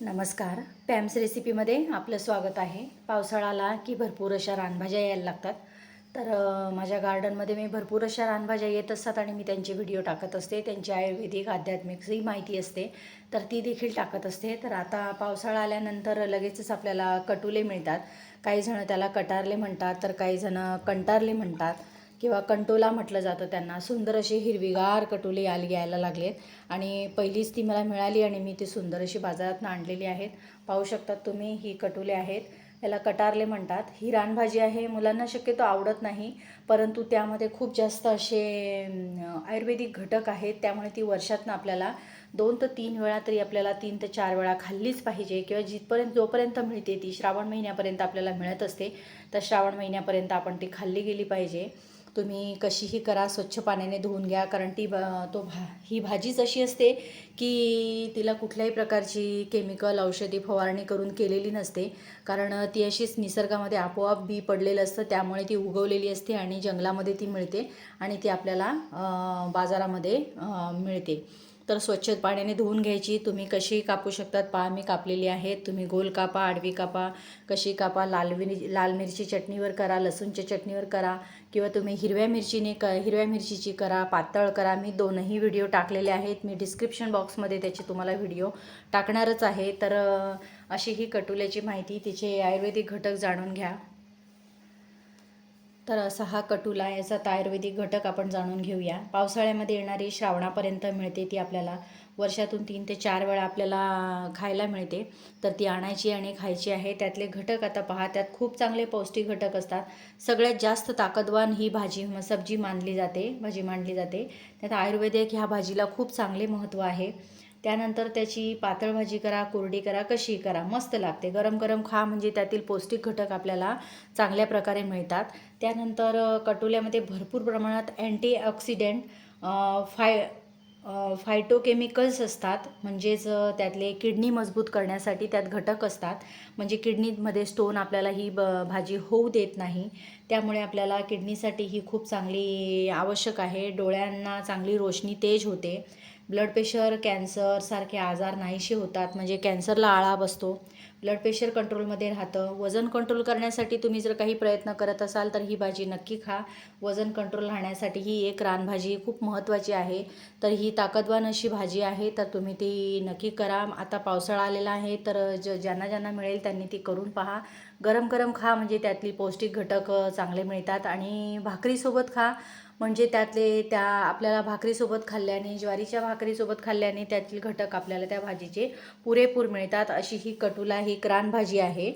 नमस्कार. पॅम्स रेसिपीमध्ये आपलं स्वागत आहे. पावसाळा आला की भरपूर अशा रानभाज्या यायला लागतात. तर माझ्या गार्डनमध्ये मी भरपूर अशा रानभाज्या येत असतात आणि मी त्यांचे व्हिडिओ टाकत असते. त्यांची आयुर्वेदिक आध्यात्मिकही माहिती असते तर ती देखील टाकत असते. तर आता पावसाळा आल्यानंतर लगेचच आपल्याला कटुले मिळतात. काही जणं त्याला कटारले म्हणतात तर काहीजणं कंटारले म्हणतात. किंवा कंटोला म्हटलं जातं त्यांना. सुंदर अशी हिरवीगार कटोले यायला यायला आहेत. आणि पहिलीच ती मला मिळाली आणि मी ती सुंदर अशी बाजारातून आणलेली आहेत. पाहू शकतात तुम्ही ही कटोले आहेत. याला कटारले म्हणतात. ही रानभाजी आहे. मुलांना शक्यतो आवडत नाही परंतु त्यामध्ये खूप जास्त असे आयुर्वेदिक घटक आहेत. त्यामुळे ती वर्षातनं आपल्याला दोन ते तीन वेळा तरी आपल्याला तीन ते चार वेळा खाल्लीच पाहिजे. किंवा जिथपर्यंत जोपर्यंत मिळते ती श्रावण महिन्यापर्यंत आपल्याला मिळत असते तर श्रावण महिन्यापर्यंत आपण ती खाल्ली गेली पाहिजे. तुम्ही कशीही करा स्वच्छ पाण्याने धुवून घ्या कारण ती तो भा ही भाजीच अशी असते की तिला कुठल्याही प्रकारची केमिकल औषधी फवारणी करून केलेली नसते. कारण ती अशीच निसर्गामध्ये आपोआप बी पडलेलं असतं त्यामुळे ती उगवलेली असते आणि जंगलामध्ये ती मिळते आणि ती आपल्याला बाजारामध्ये मिळते. तर स्वच्छ पाण्याने धुवून घ्यायची. तुम्ही कशी कापू शकतात? पहा मी कापलेली आहेत तुम्ही गोल कापा आडवी कापा. कशी कापा? लाल मिरी लाल मिरची चटणीवर करा लसूणच्या चटणीवर करा किंवा तुम्ही हिरव्या मिरचीने क हिरव्या मिरचीची करा पातळ करा. मी दोनही व्हिडिओ टाकलेले आहेत. मी डिस्क्रिप्शन बॉक्समध्ये त्याचे तुम्हाला व्हिडिओ टाकणारच आहे. तर अशी ही कटुल्याची माहिती तिचे आयुर्वेदिक घटक जाणून घ्या. तर असा हा कटुला याचा तर आयुर्वेदिक घटक आपण जाणून घेऊया. पावसाळ्यामध्ये येणारी श्रावणापर्यंत मिळते ती आपल्याला. वर्षातून तीन ते चार वेळा आपल्याला खायला मिळते. तर ती आणायची आणि खायची आहे. त्यातले घटक आता पहा. त्यात खूप चांगले पौष्टिक घटक असतात. सगळ्यात जास्त ताकदवान ही भाजी म- सब्जी मानली जाते. भाजी मानली जाते. त्यात आयुर्वेदिक ह्या भाजीला खूप चांगले महत्त्व आहे. त्यानंतर त्याची पातळ भाजी करा कोरडी करा कशी करा. मस्त लागते. गरम गरम खा म्हणजे त्यातील पौष्टिक घटक आपल्याला चांगल्या प्रकारे मिळतात. त्यानंतर कटोल्यामध्ये भरपूर प्रमाणात अँटीऑक्सिडेंट फाय फायटोकेमिकल्स असतात. म्हणजेच त्यातले किडनी मजबूत करण्यासाठी त्यात घटक असतात. म्हणजे किडनीमध्ये स्टोन आपल्याला ही ब भाजी होऊ देत नाही. त्यामुळे आपल्याला किडनीसाठी ही खूप चांगली आवश्यक आहे. डोळ्यांना चांगली रोशनी तेज होते. ब्लड प्रेशर कॅन्सरसारखे आजार नाहीसे होतात. म्हणजे कॅन्सरला आळा बसतो. ब्लड प्रेशर कंट्रोलमध्ये राहतं. वजन कंट्रोल करण्यासाठी तुम्ही जर काही प्रयत्न करत असाल तर ही भाजी नक्की खा. वजन कंट्रोल राहण्यासाठी ही एक रानभाजी खूप महत्त्वाची आहे. तर ही ताकदवान अशी भाजी आहे तर तुम्ही ती नक्की करा. आता पावसाळा आलेला आहे तर ज ज्यांना ज्यांना मिळेल त्यांनी ती करून पहा. गरम गरम खा म्हणजे त्यातली पौष्टिक घटक चांगले मिळतात. आणि भाकरीसोबत खा. म्हणजे त्यातले त्या आपल्याला भाकरीसोबत खाल्ल्याने ज्वारीच्या भाकरीसोबत खाल्ल्याने त्यातील घटक आपल्याला त्या भाजीचे पुरेपूर मिळतात. अशी ही कटुला ही क्रान भाजी आहे.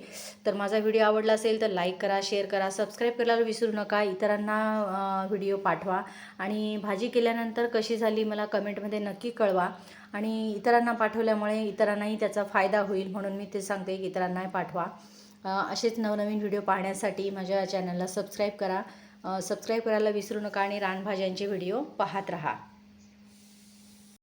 तर माझा व्हिडिओ आवडला असेल तर लाईक करा शेअर करा सबस्क्राईब करायला विसरू नका. इतरांना व्हिडिओ पाठवा. आणि भाजी केल्यानंतर कशी झाली मला कमेंटमध्ये नक्की कळवा. आणि इतरांना पाठवल्यामुळे इतरांनाही त्याचा फायदा होईल म्हणून मी ते सांगते की इतरांनाही पाठवा. असेच नवनवीन व्हिडिओ पाहण्यासाठी माझ्या चॅनलला सबस्क्राईब करा. सबस्क्राईब करायला विसरू नका आणि रानभाज्यांचे व्हिडिओ पाहत राहा.